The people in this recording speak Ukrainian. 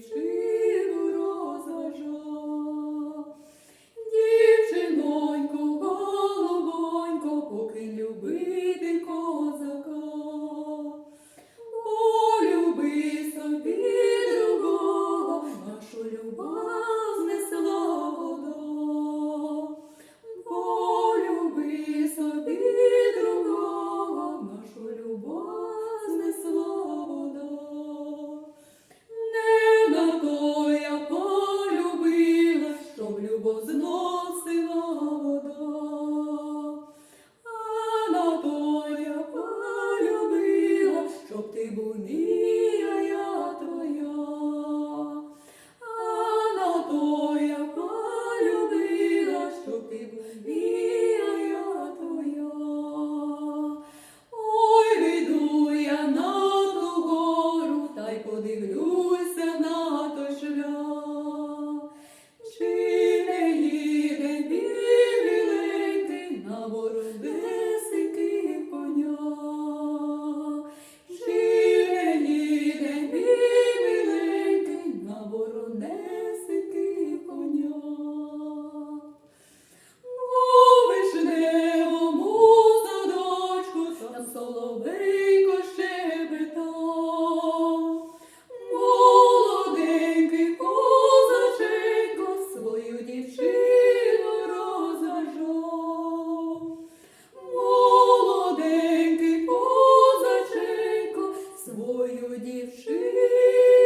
through. любов зносила вода, Анатолія полюбила, щоб ти був мія я твоя, Анатолія полюбила, щоб ти був мія. одівши.